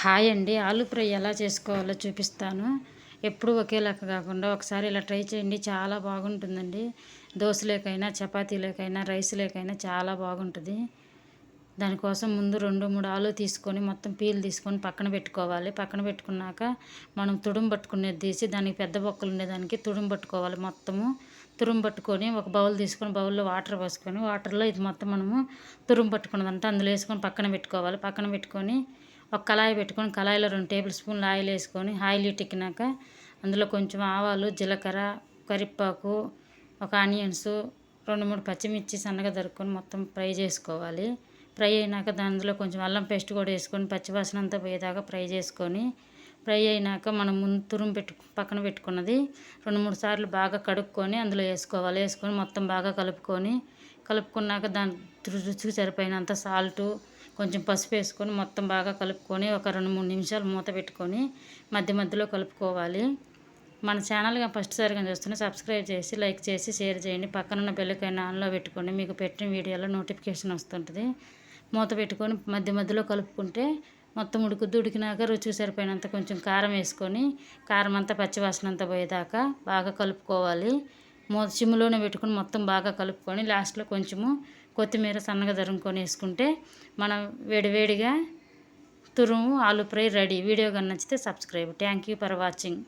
Hi అండి. ఆలు fry ఎలా చేసుకోవాలో చూపిస్తాను. ఎప్పుడు ఒకేలాగా కాకుండా ఒకసారి ఇలా ట్రై చేయండి. చాలా బాగుంటుందండి. దోశలేకైనా చపాతీలేకైనా రైస్లేకైనా చాలా బాగుంటుంది. దానికోసం ముందు రెండు మూడు ఆలు తీసుకొని మొత్తం పీలు తీసుకొని పక్కన పెట్టుకోవాలి. పక్కన పెట్టుకున్నాక మనం తుడుం పట్టుకునేది తీసి దానికి పెద్ద బొక్కలు ఉండేదానికి తుడుం పట్టుకోవాలి మొత్తము. తురుము పట్టుకొని ఒక బౌల్ తీసుకొని బౌల్లో వాటర్ పోసుకొని వాటర్లో ఇది మొత్తం మనము తురుం పట్టుకున్నదంటే అందులో వేసుకొని పక్కన పెట్టుకోవాలి. పక్కన పెట్టుకొని ఒక కళాయి పెట్టుకొని కళాయిలో రెండు టేబుల్ స్పూన్లు ఆయిల్ వేసుకొని ఆయిల్ ఎక్కినాక అందులో కొంచెం ఆవాలు జీలకర్ర కరివేపాకు ఒక ఆనియన్స్ రెండు మూడు పచ్చిమిర్చి సన్నగా దొరుకుని మొత్తం ఫ్రై చేసుకోవాలి. ఫ్రై అయినాక దానిలో కొంచెం అల్లం పేస్ట్ కూడా వేసుకొని పచ్చివాసన అంతా పోయేదాకా ఫ్రై చేసుకొని ఫ్రై అయినాక మనం ముందు తురుము పెట్టు పక్కన పెట్టుకున్నది రెండు మూడు సార్లు బాగా కడుక్కొని అందులో వేసుకోవాలి. వేసుకొని మొత్తం బాగా కలుపుకొని కలుపుకున్నాక దాని రుచికి సరిపోయినంత సాల్టు కొంచెం పసుపు వేసుకొని మొత్తం బాగా కలుపుకొని ఒక రెండు మూడు నిమిషాలు మూత పెట్టుకొని మధ్య మధ్యలో కలుపుకోవాలి. మన ఛానల్గా ఫస్ట్ సారిగా చూస్తున్న సబ్స్క్రైబ్ చేసి లైక్ చేసి షేర్ చేయండి. పక్కనున్న బెల్లకైనా ఆన్లో పెట్టుకోండి. మీకు పెట్టిన వీడియోలో నోటిఫికేషన్ వస్తుంటుంది. మూత పెట్టుకొని మధ్య మధ్యలో కలుపుకుంటే మొత్తం ఉడుకుద్దు ఉడికినాక రుచికి సరిపోయినంత కొంచెం కారం వేసుకొని కారం అంతా పచ్చివాసన అంతా పోయేదాకా బాగా కలుపుకోవాలి. మో సిమ్లోనే పెట్టుకొని మొత్తం బాగా కలుపుకొని లాస్ట్లో కొంచెము కొత్తిమీర సన్నగా తరుముకొని వేసుకుంటే మనం వేడివేడిగా తురుము ఆలు ఫ్రై రెడీ. వీడియో కానీ నచ్చితే subscribe. Thank you for watching.